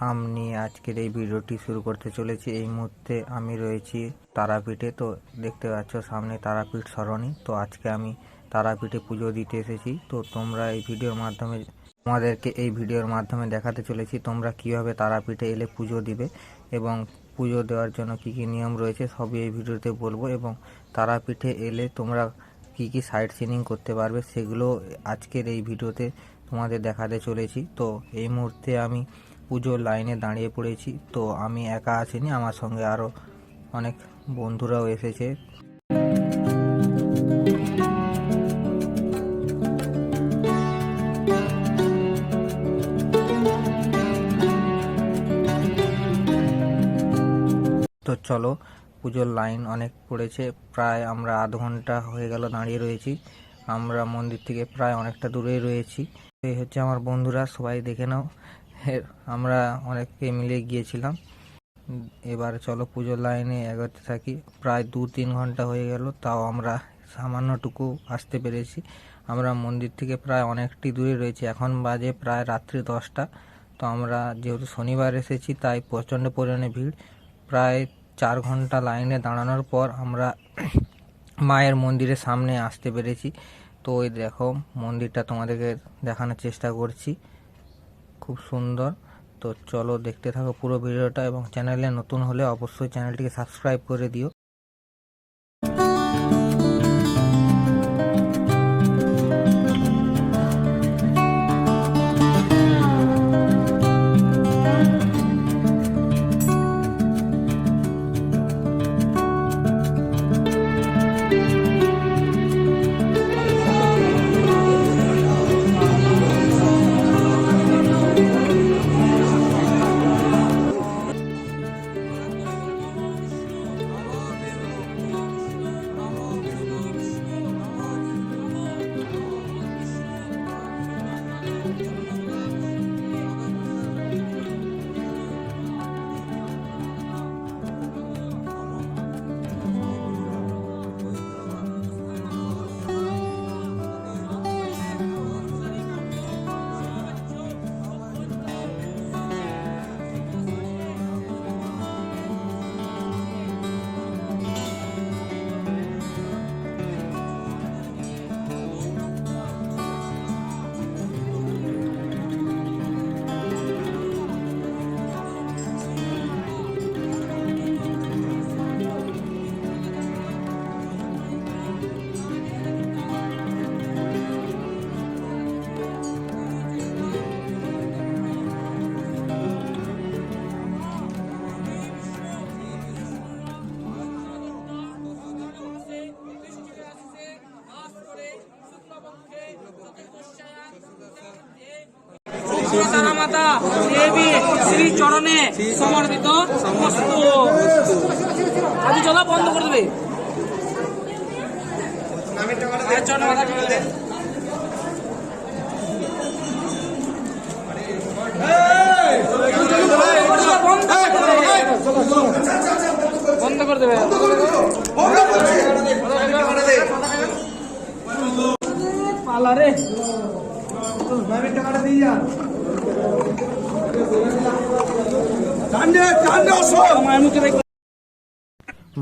তারা তারা মা নাম নিয়ে আজকের এই ভিডিওটি শুরু করতে চলেছি। এই মুহূর্তে আমি রয়েছি তারাপীঠে। তো দেখতে পাচ্ছ সামনে তারাপীঠ সরণি। তো আজকে আমি তারাপীঠে পুজো দিতে এসেছি। তো তোমরা এই ভিডিওর মাধ্যমে, তোমাদেরকে এই ভিডিওর মাধ্যমে দেখাতে চলেছি তোমরা কীভাবে তারাপীঠে এলে পুজো দিবে এবং পুজো দেওয়ার জন্য কি কি নিয়ম রয়েছে, সবই এই ভিডিওতে বলব। এবং তারাপীঠে এলে তোমরা কি কি সাইট সিনিং করতে পারবে, সেগুলো আজকের এই ভিডিওতে তোমাদের দেখাতে চলেছি। তো এই মুহূর্তে আমি পুজোর লাইনে দাঁড়িয়ে পড়েছি। তো আমি একা আসিনি, আমার সঙ্গে আরও অনেক বন্ধুরাও এসেছে। তো চলো, পুজোর লাইন অনেক পড়েছে, প্রায় আমরা আধ ঘণ্টা হয়ে গেল দাঁড়িয়ে রয়েছি। আমরা মন্দির থেকে প্রায় অনেকটা দূরেই রয়েছি। এই হচ্ছে আমার বন্ধুরা, সবাই দেখে নাও। আমরা অনেকে মিলে গিয়েছিলাম। এবার চলো পুজোর লাইনে এগোতে থাকি। প্রায় দু তিন ঘণ্টা হয়ে গেল, তাও আমরা সামান্যটুকু আসতে পেরেছি। আমরা মন্দির থেকে প্রায় অনেকটি দূরে রয়েছি। এখন বাজে প্রায় রাত্রি দশটা। তো আমরা যেহেতু শনিবার এসেছি, তাই প্রচণ্ড পরিমাণে ভিড়। প্রায় চার ঘণ্টা লাইনে দাঁড়ানোর পর আমরা মায়ের মন্দিরের সামনে আসতে পেরেছি। তো ওই দেখো, মন্দিরটা তোমাদেরকে দেখানোর চেষ্টা করছি। খুব সুন্দর। তো চলো দেখতে থাকো পুরো ভিডিওটা এবং চ্যানেলে নতুন হলে অবশ্যই চ্যানেলটিকে সাবস্ক্রাইব করে দিও। তারা মাতা। দেবী শ্রী চরণে সমর্পিত সমস্ত আদি চলা বন্ধ মায়ের মুখে দেখবে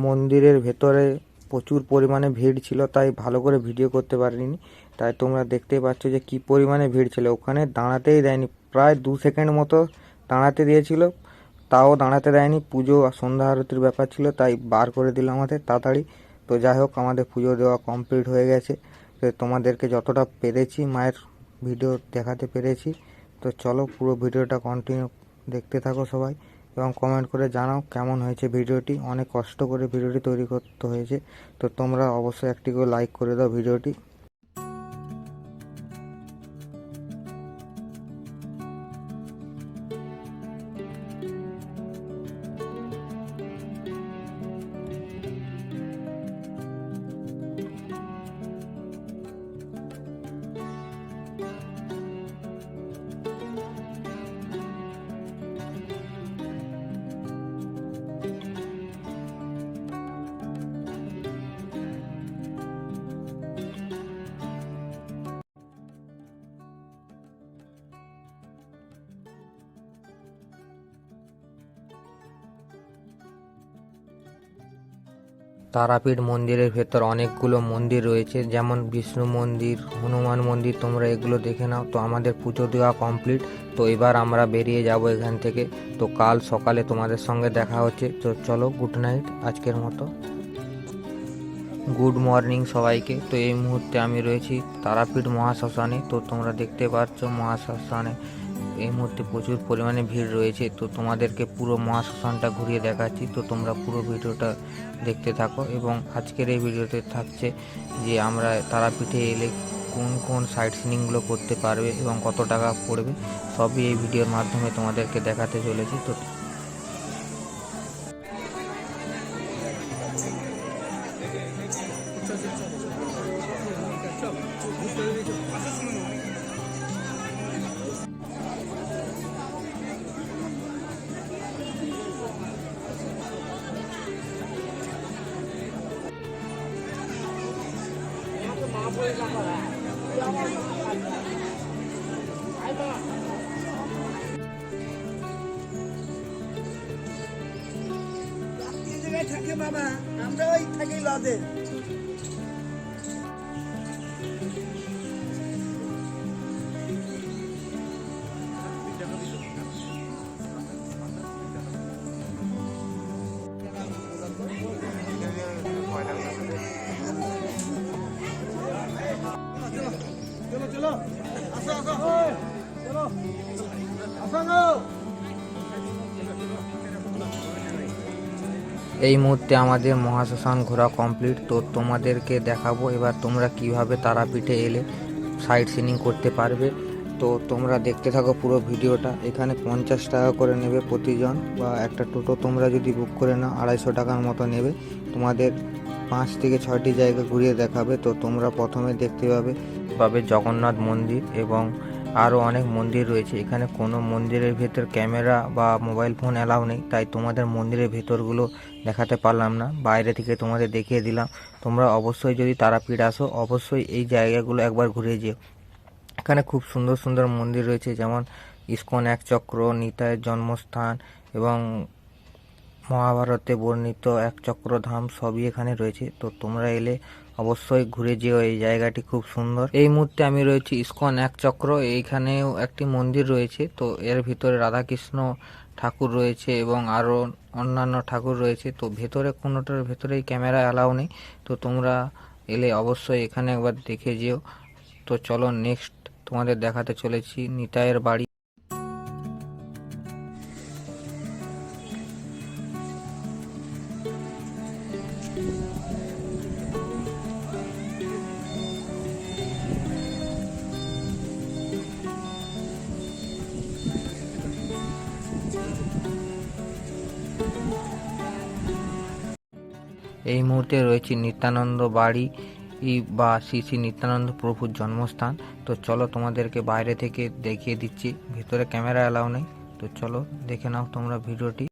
মন্দিরের ভেতরে প্রচুর পরিমাণে ভিড় ছিল, তাই ভালো করে ভিডিও করতে পারিনি। তাই তোমরা দেখতেই পাচ্ছ যে কি পরিমাণে ভিড় ছিল। ওখানে দাঁড়াতেই দেয়নি। প্রায় দু সেকেন্ড মতো দাঁড়াতে দিয়েছিল। তাও দাঁড়াতে দেয়নি। পুজো আর সন্ধ্যা আরতির ব্যাপার ছিল, তাই বার করে দিল আমাদের তাড়াতাড়ি। তো যাই হোক, আমাদের পুজো দেওয়া কমপ্লিট হয়ে গেছে। তো তোমাদেরকে যতটা পেরেছি, মায়ের ভিডিও দেখাতে পেরেছি। তো চলো পুরো ভিডিওটা কন্টিনিউ দেখতে থাকো সবাই। এবং কমেন্ট করে জানাও কেমন হয়েছে ভিডিওটি। অনেক কষ্ট করে ভিডিওটি তৈরি করতে হয়েছে। তো তোমরা অবশ্যই একটি করে লাইক করে দাও ভিডিওটি। তারাপীঠ মন্দিরের ভেতর অনেকগুলো মন্দির রয়েছে, যেমন বিষ্ণু মন্দির, হনুমান মন্দির, তোমরা এগুলো দেখে নাও। তো আমাদের পুজো দেওয়া কমপ্লিট তো এবার আমরা বেরিয়ে যাব এখান থেকে। তো কাল সকালে তোমাদের সঙ্গে দেখা হচ্ছে। তো চলো গুড নাইট আজকের মতো। গুড মর্নিং সবাইকে। তো এই মুহূর্তে আমি রয়েছি তারাপীঠ মহাশ্মশানে। তো তোমরা দেখতে পাচ্ছ মহাশ্মশানে এই মুহূর্তে প্রচুর পরিমাণে ভিড় রয়েছে, তো তোমাদেরকে পুরো মহাশ্মশানটা ঘুরিয়ে দেখাচ্ছি, তো তোমরা পুরো ভিডিওটা দেখতে থাকো এবং আজকের এই ভিডিওতে থাকছে যে আমরা তারাপীঠে এলে কোন কোন সাইট সিনিংগুলো করতে পারবে এবং কত টাকা পড়বে, সবই এই ভিডিওর মাধ্যমে তোমাদেরকে দেখাতে চলেছি, তো থাকে বাবা আমরা ওই থাকি লজে। এই মুহূর্তে আমাদের মহাশ্মশান ঘোরা কমপ্লিট তো তোমাদেরকে দেখাবো এবার তোমরা কীভাবে তারাপীঠে এলে সাইট সিনিং করতে পারবে। তো তোমরা দেখতে থাকো পুরো ভিডিওটা। এখানে পঞ্চাশ টাকা করে নেবে প্রতিজন বা একটা টোটো তোমরা যদি বুক করে নাও, আড়াইশো টাকার মতো নেবে। তোমাদের পাঁচ থেকে ছয়টি জায়গা ঘুরিয়ে দেখাবে। তো তোমরা প্রথমে দেখতে পাবে পাবে জগন্নাথ মন্দির এবং আরও অনেক মন্দির রয়েছে। এখানে কোনো মন্দিরের ভেতর ক্যামেরা বা মোবাইল ফোন অ্যালাউ নেই, তাই তোমাদের মন্দিরের ভেতরগুলো দেখাতে পারলাম না। বাইরে থেকে তোমাদের দেখিয়ে দিলাম। তোমরা অবশ্যই যদি তারাপীঠ আসো, অবশ্যই এই জায়গাগুলো একবার ঘুরে যেও। এখানে খুব সুন্দর সুন্দর মন্দির রয়েছে, যেমন ইস্কন এক চক্র নিতায়ের জন্মস্থান এবং মহাভারতে বর্ণিত এক চক্র ধাম সবই এখানে রয়েছে। তো তোমরা এলে অবশ্যই ঘুরে যেও, এই জায়গাটি খুব সুন্দর। এই মুহূর্তে আমি রয়েছি ইস্কন এক চক্র, এইখানেও একটি মন্দির রয়েছে। তো এর ভিতরে রাধাকৃষ্ণ ঠাকুর রয়েছে এবং আরও অন্যান্য ঠাকুর রয়েছে। তো ভেতরে কোনোটার ভেতরেই ক্যামেরা অ্যালাউ নেই। তো তোমরা এলে অবশ্যই এখানে একবার দেখে যেও। তো চলো নেক্সট তোমাদের দেখাতে চলেছি নিতাইয়ের বাড়ি। এই মুহূর্তে রয়েছে নিত্যানন্দ বাড়ি বা শ্রী শ্রী নিত্যানন্দ প্রভুর জন্মস্থান। তো চলো তোমাদেরকে বাইরে থেকে দেখিয়ে দিচ্ছি। ভিতরে ক্যামেরা অ্যালাউ নেই। তো চলো দেখে নাও তোমরা ভিডিওটি।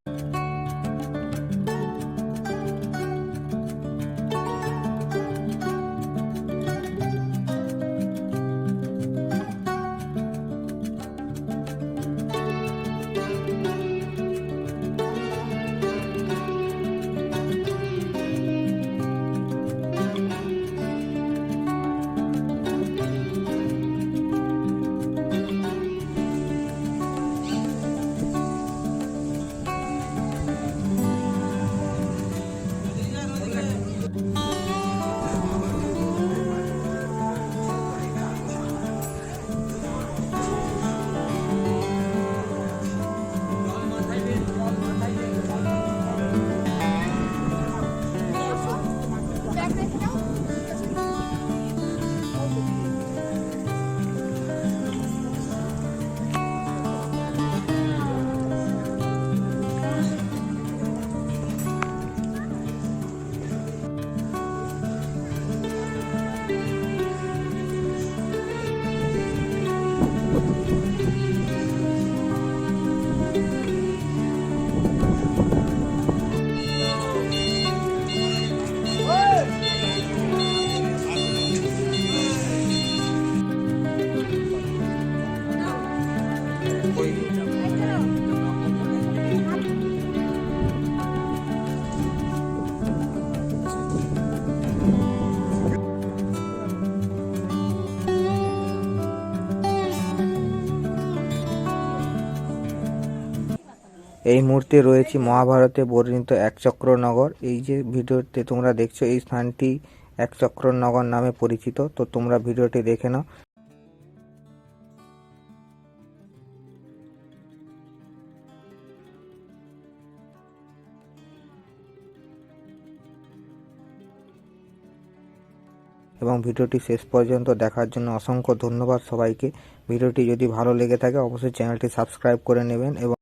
এই মুহূর্তে রয়েছি মহাভারতে বর্ণিত একচক্রনগর। এই যে ভিডিওতে তোমরা দেখছ, এই স্থানটি একচক্রনগর নামে পরিচিত, তো তোমরা ভিডিওটি দেখে নাও। এবং ভিডিওটি শেষ পর্যন্ত দেখার জন্য অসংখ্য ধন্যবাদ সবাইকে। ভিডিওটি যদি ভালো লেগে থাকে, অবশ্যই চ্যানেলটি সাবস্ক্রাইব করে নেবেন এবং